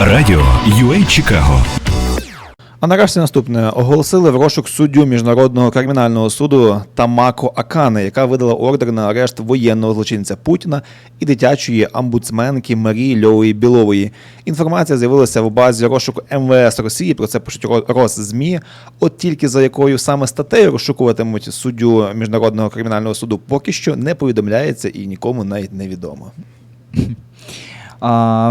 Радіо UA Чикаго. А нарешті наступне оголосили в розшук суддю міжнародного кримінального суду Тамако Акане, яка видала ордер на арешт воєнного злочинця Путіна і дитячої амбудсменки Марії Льової Білової. Інформація з'явилася в базі розшуку МВС Росії. Про це пишуть Ро- Росзмі. От тільки за якою саме статтею розшукуватимуть суддю міжнародного кримінального суду, поки що не повідомляється і нікому навіть не відомо. А,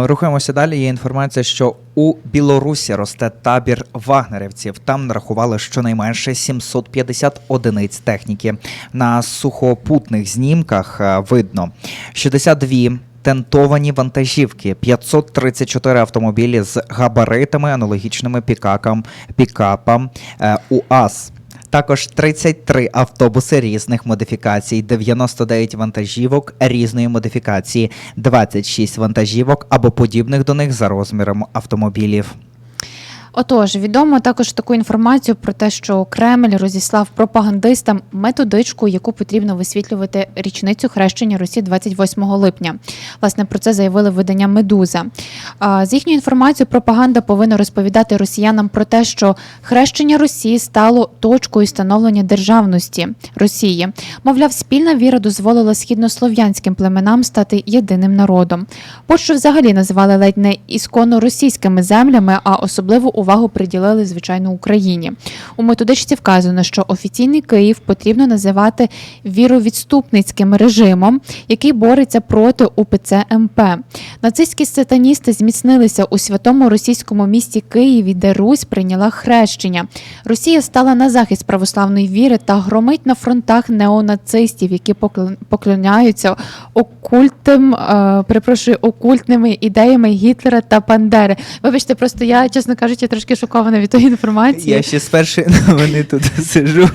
рухаємося далі. Є інформація, що у Білорусі росте табір вагнерівців. Там нарахували щонайменше 750 одиниць техніки. На сухопутних знімках е, видно 62 тентовані вантажівки, 534 автомобілі з габаритами, аналогічними пікакам, пікапам е, УАЗ. Також 33 автобуси різних модифікацій, 99 вантажівок різної модифікації, 26 вантажівок або подібних до них за розміром автомобілів. Отож, відомо також таку інформацію про те, що Кремль розіслав пропагандистам методичку, яку потрібно висвітлювати річницю хрещення Русі 28 липня. Власне, про це заявили видання Медуза. З їхньою інформацією, пропаганда повинна розповідати росіянам про те, що хрещення Росії стало точкою становлення державності Росії. Мовляв, спільна віра дозволила східнослов'янським племенам стати єдиним народом. Польщу взагалі називали ледь не ісконно російськими землями, а особливу увагу приділили звичайно Україні. У методичці вказано, що офіційний Київ потрібно називати віровідступницьким режимом, який бореться проти УПЦ МП. Нацистські сатаністи зміцнилися у святому російському місті Києві, де Русь прийняла хрещення. Росія стала на захист православної віри та громить на фронтах неонацистів, які покл- поклоняються окультим, е, перепрошую, окультними ідеями Гітлера та Бандери. Вибачте, просто я, чесно кажучи, трошки шокована від тої інформації. Я ще з першої новини тут сижу,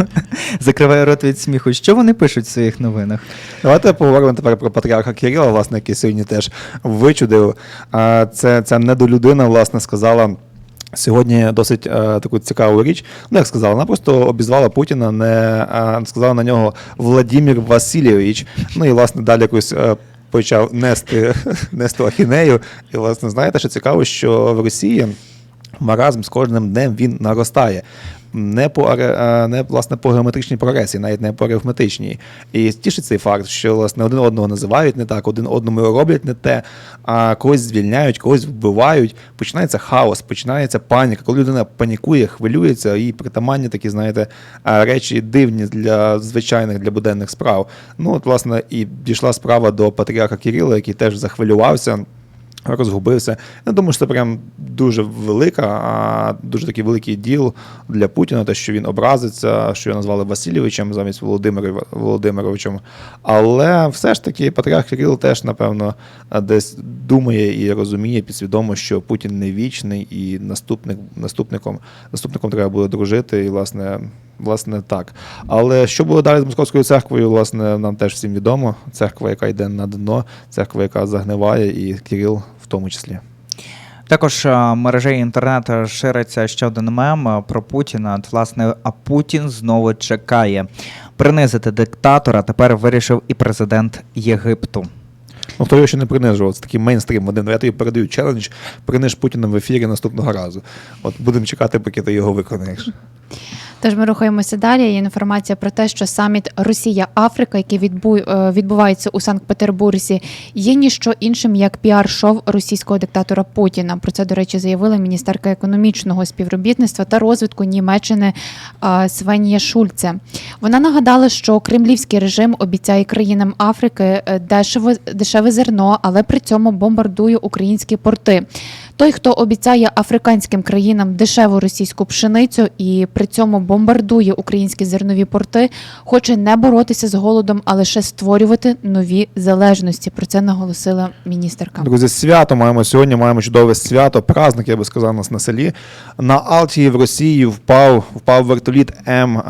закриваю рот від сміху. Що вони пишуть в своїх новинах? Давайте поговоримо тепер про патріарха Кирила, власне, який сьогодні теж вичудив. А, Це ця недолюдина, власне, сказала. Сьогодні досить е, таку цікаву річ. Ну, як сказала, вона просто обізвала Путіна, не е, сказала на нього Владимир Васильович. Ну і власне далі якось е, почав нести, нести ахінею. І, власне, знаєте, що цікаво, що в Росії маразм з кожним днем він наростає. Не по е, не власне по геометричній прогресії, навіть не по арифметичній. І тішить цей факт, що власне один одного називають не так, один одному роблять не те, а когось звільняють, когось вбивають. Починається хаос, починається паніка. Коли людина панікує, хвилюється, і притаманні такі, знаєте, е, речі дивні для звичайних для буденних справ. Ну от власне і дійшла справа до патріарха Кирила, який теж захвилювався. Розгубився. Я думаю, що це прям дуже велика, а дуже такий великий діл для Путіна, те, що він образиться, що його назвали Васильовичем замість Володимира Володимировичем. Але все ж таки патріарх Кирил теж, напевно, десь думає і розуміє підсвідомо, що Путін не вічний, і наступник, наступником, наступником треба буде дружити, і, власне, власне, так. Але що було далі з московською церквою, власне, нам теж всім відомо. Церква, яка йде на дно, церква, яка загниває, і Кирил в тому числі. Також е, мережею інтернету шириться ще один мем е, про Путіна. От, власне, а Путін знову чекає. Принизити диктатора тепер вирішив і президент Єгипту. Ну, хто його ще не принижував, це такий мейнстрім. Один я тобі передаю челендж, приниж Путіна в ефірі наступного разу. От будемо чекати, поки ти його виконаєш. Тож ми рухаємося далі. Є інформація про те, що саміт Росія-Африка, який відбу... е, відбувається у Санкт-Петербурзі, є ніщо іншим як піар-шоу російського диктатора Путіна. Про це, до речі, заявила міністерка економічного співробітництва та розвитку Німеччини е, Свенія Шульце. Вона нагадала, що кремлівський режим обіцяє країнам Африки е, дешево дешеве зерно, але при цьому бомбардує українські порти. Той, хто обіцяє африканським країнам дешеву російську пшеницю і при цьому бомбардує українські зернові порти, хоче не боротися з голодом, а лише створювати нові залежності. Про це наголосила міністерка. Друзі, свято маємо сьогодні. Маємо чудове свято. Праздник, я би сказав, нас на селі. На Алтії в Росії впав впав вертоліт М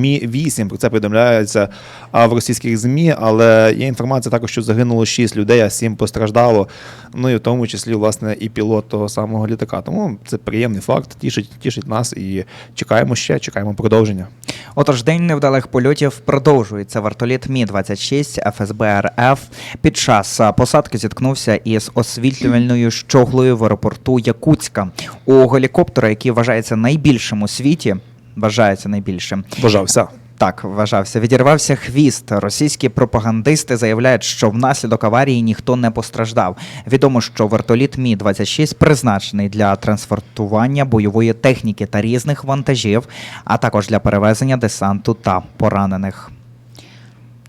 Мі 8 Про це повідомляється в російських змі. Але є інформація також, що загинуло 6 людей, а 7 постраждало. Ну і в тому числі, власне, і пілот того самого літака. Тому це приємний факт, тішить, тішить нас і чекаємо ще, чекаємо продовження. Отож, день невдалих польотів продовжується. Вертоліт Мі 26 ФСБ РФ під час посадки зіткнувся із освітлювальною щоглою в аеропорту Якутська. У гелікоптера, який вважається найбільшим у світі, вважається найбільшим. Бажався. Так, вважався. Відірвався хвіст. Російські пропагандисти заявляють, що внаслідок аварії ніхто не постраждав. Відомо, що вертоліт Мі 26 призначений для транспортування бойової техніки та різних вантажів, а також для перевезення десанту та поранених.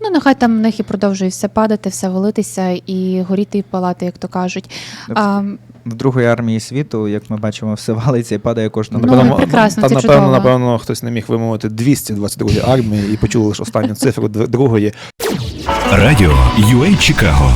Ну, нехай там в них і продовжує все падати, все валитися і горіти і палати, як то кажуть. А, В другої армії світу, як ми бачимо, все валиться і падає кожного Ну, року. прекрасно, та, напевно, чудово. напевно, хтось не міг вимовити 222 армії і почули лише останню цифру другої. Радіо UA Чикаго